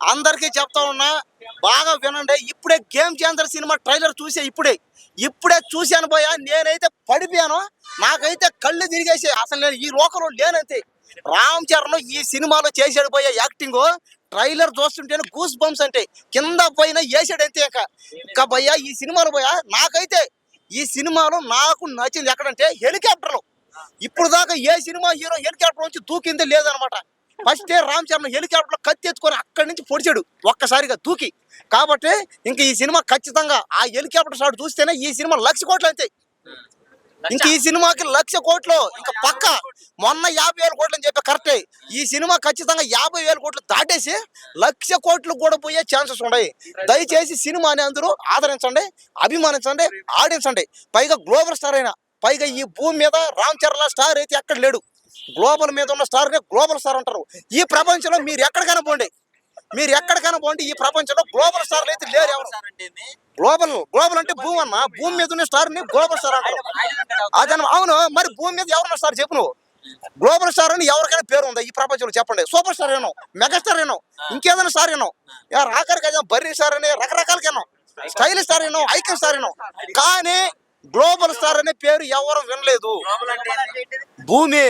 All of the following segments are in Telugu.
అందరికీ చెప్తా ఉన్నా బాగా వినండి. ఇప్పుడే గేమ్ చేంజర్ సినిమా ట్రైలర్ చూసే ఇప్పుడే. ఇప్పుడే చూశాను పోయా నేనైతే పడిపోయాను. నాకైతే కళ్ళు తిరిగేసి అసలు నేను ఈ లోకంలో లేనంతే. రామ్ చరణ్ ఈ సినిమాలో చేసాడు పోయే యాక్టింగ్. ట్రైలర్ చూస్తుంటేనే గూస్ బంప్స్ అంటే. కింద పైన వేసాడంతే ఇంకా. ఇంకా భయ్యా ఈ సినిమాలో పోయా నాకైతే ఈ సినిమాలో నాకు నచ్చింది ఎక్కడంటే హెలికాప్టర్లు. ఇప్పుడు దాకా ఏ సినిమా హీరో హెలికాప్టర్ నుంచి దూకిందే లేదనమాట. ఫస్ట్ రామ్ చరణ్ హెలికాప్టర్ కత్తి ఎత్తుకొని అక్కడి నుంచి పొడిచాడు ఒక్కసారిగా దూకి. కాబట్టి ఇంకా ఈ సినిమా ఖచ్చితంగా ఆ హెలికాప్టర్ షాట్ చూస్తేనే ఈ సినిమా లక్ష కోట్లు అంతే. ఇంక ఈ సినిమాకి లక్ష కోట్లు ఇంకా పక్క మొన్న యాభై వేల కోట్లు అని చెప్పి కరెక్టే. ఈ సినిమా ఖచ్చితంగా యాభై వేల కోట్లు దాటేసి లక్ష కోట్లు కూడా పోయే ఛాన్సెస్ ఉన్నాయి. దయచేసి సినిమాని అందరూ ఆదరించండి అభిమానించండి ఆడించండి. పైగా గ్లోబల్ స్టార్ అయినా పైగా ఈ భూమి మీద రామ్ చరణ్ స్టార్ అయితే ఎక్కడ లేడు. గ్లోబల్ మీద ఉన్న స్టార్ని గ్లోబల్ స్టార్ అంటారు. ఈ ప్రపంచంలో మీరు ఎక్కడికైనా పోండి. మీరు ఎక్కడికైనా పోండి ఈ ప్రపంచంలో గ్లోబల్ స్టార్లు అయితే లేరు ఎవరు. గ్లోబల్ గ్లోబల్ అంటే భూమి అన్న భూమి మీద ఉన్న స్టార్ని గ్లోబల్ స్టార్ అంటారు. అదన అవును మరి భూమి మీద ఎవరున్న స్టార్ చెప్పు నువ్వు. గ్లోబల్ స్టార్ అని ఎవరికైనా పేరు ఉందా ఈ ప్రపంచంలో చెప్పండి. సూపర్ స్టార్ ఏనో మెగాస్టార్ ఏనో ఇంకేదైనా స్టార్ ఏనో. ఆఖరికి బర్రీ స్టార్ అని రకరకాలకేనో. స్టైల్ స్టార్ ఏనో ఐకన్ స్టార్ ఏనో. కానీ గ్లోబల్ స్టార్ అనే పేరు ఎవరు వినలేదు. భూమి.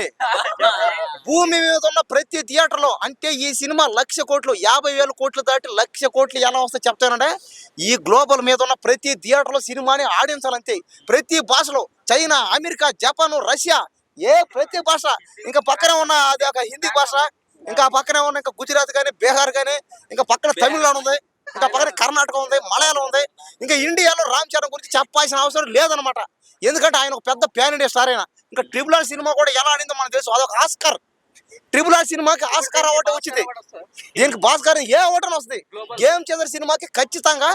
భూమి మీద ఉన్న ప్రతి థియేటర్లో అంటే ఈ సినిమా లక్ష కోట్లు యాభై వేల కోట్లు దాటి లక్ష కోట్లు ఎలా వస్తే చెప్తానంటే ఈ గ్లోబల్ మీద ఉన్న ప్రతి థియేటర్లో సినిమాని ఆడించాలంతే. ప్రతి భాషలో చైనా అమెరికా జపాన్ రష్యా ఏ ప్రతి భాష. ఇంకా పక్కనే ఉన్న అది ఒక హిందీ భాష ఇంకా పక్కనే ఉన్న ఇంకా గుజరాత్ కానీ బీహార్ కానీ ఇంకా పక్కన తమిళనాడు ఉంది. ఇంకా పక్కన కర్ణాటక ఉంది మలయాళం ఉంది. ఇంకా ఇండియాలో రామ్ చరణ్ గురించి చెప్పాల్సిన అవసరం లేదనమాట ఎందుకంటే ఆయన ఒక పెద్ద ప్యాన్ ఇండియా స్టార్ అయినా. ఇంకా ట్రిపుల్ ఆర్ సినిమా కూడా ఎలా ఆడిందో మనకు తెలుసు. అదొక ఆస్కర్ ట్రిపుల్ ఆర్ సినిమాకి ఆస్కార్ అవార్డు వచ్చింది. దీనికి భాస్కర్ ఏ అవార్డు వస్తుంది. గేమ్ చేంజర్ సినిమాకి ఖచ్చితంగా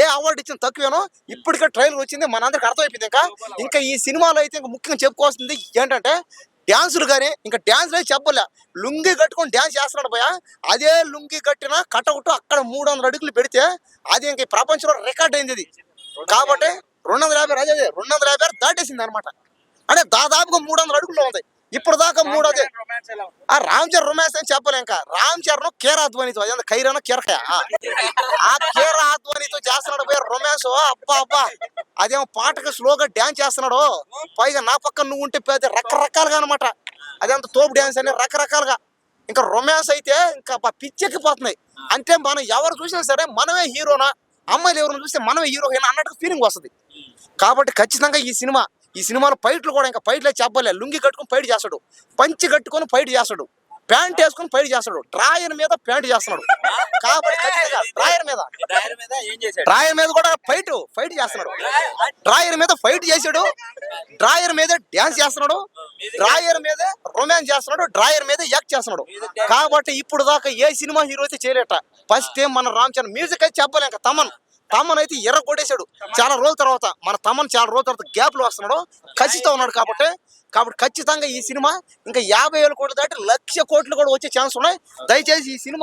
ఏ అవార్డు ఇచ్చిన తక్కువేనో ఇప్పటికే ట్రైలర్ వచ్చింది. మనందరికి అర్థమైపోయింది ఇంకా. ఇంకా ఈ సినిమాలో అయితే ఇంకా ముఖ్యంగా చెప్పుకోవాల్సింది ఏంటంటే డ్యాన్సులు కానీ ఇంకా డ్యాన్సులు అయితే చెప్పలే. లుంగి కట్టుకొని డ్యాన్స్ చేస్తున్నాడు భయ అదే లుంగి కట్టిన కటౌట్ అక్కడ మూడు వందల అడుగులు పెడితే అది ఇంకా ప్రపంచంలో రికార్డ్ అయింది ఇది. కాబట్టి రెండు వందల యాభై అదే అదే రెండు వందల యాభై దాటేసింది అనమాట అంటే దాదాపుగా మూడు వందల అడుగుల్లో ఉంది. ఇప్పుడు దాకా మూడు అదే. ఆ రామ్ చరణ్ రొమాన్స్ అని చెప్పలే ఇంకా. రామ్ చరణ్ కేరా ధ్వనితో అదే ఖైరాన కీరకాయ. ఆ. కేరా ధ్వనితో చేస్తున్నాడు పోయి రొమాన్స్ అబ్బా అబ్బా. అదేమో పాటకు స్లోగా డ్యాన్స్ చేస్తున్నాడు. పైగా నా పక్కన నువ్వు ఉంటే పెద్ద రకరకాలుగా అనమాట అదంత తోపు డ్యాన్స్ అని రకరకాలుగా. ఇంకా రొమాన్స్ అయితే ఇంకా పిచ్చెక్కిపోతున్నాయి అంటే మనం ఎవరు చూసినా సరే మనమే హీరోనా అమ్మాయిలు ఎవరిని చూస్తే మనమే హీరో అన్నట్టు ఫీలింగ్ వస్తుంది. కాబట్టి ఖచ్చితంగా ఈ సినిమా ఈ సినిమాలో ఫైట్లు కూడా ఇంకా ఫైట్లే చెప్పలే. లుంగి కట్టుకొని ఫైట్ చేస్తాడు. పంచి కట్టుకొని ఫైట్ చేస్తాడు. ప్యాంట్ వేసుకొని ఫైట్ చేస్తాడు డ్రాయర్ మీద ప్యాంట్ చేస్తున్నాడు. కాబట్టి డ్రాయర్ మీద. డ్రాయర్ మీద. కూడా ఫైట్ ఫైట్ చేస్తున్నాడు. డ్రాయర్ మీద ఫైట్ చేసాడు డ్రాయర్ మీద డ్యాన్స్ చేస్తున్నాడు. డ్రాయర్ మీద రొమాన్స్ చేస్తున్నాడు. డ్రాయర్ మీద యాక్ట్ చేస్తున్నాడు. కాబట్టి ఇప్పుడు దాకా ఏ సినిమా హీరో అయితే చేయలేట. ఫస్ట్ టైం మన రామ్ చరణ్ మ్యూజిక్ అయితే చెప్పలే ఇంకా తమన్. తమన్ అయితే ఎర్ర కొట్టేశాడు. చాలా రోజుల తర్వాత మన తమన్ చాలా రోజుల తర్వాత గ్యాప్లో వస్తున్నాడు. ఖచ్చితంగా ఉన్నాడు కాబట్టి కాబట్టి ఖచ్చితంగా ఈ సినిమా ఇంకా యాభై వేల కోట్లు దాటి లక్ష కోట్లు కూడా వచ్చే ఛాన్స్ ఉన్నాయి. దయచేసి ఈ సినిమా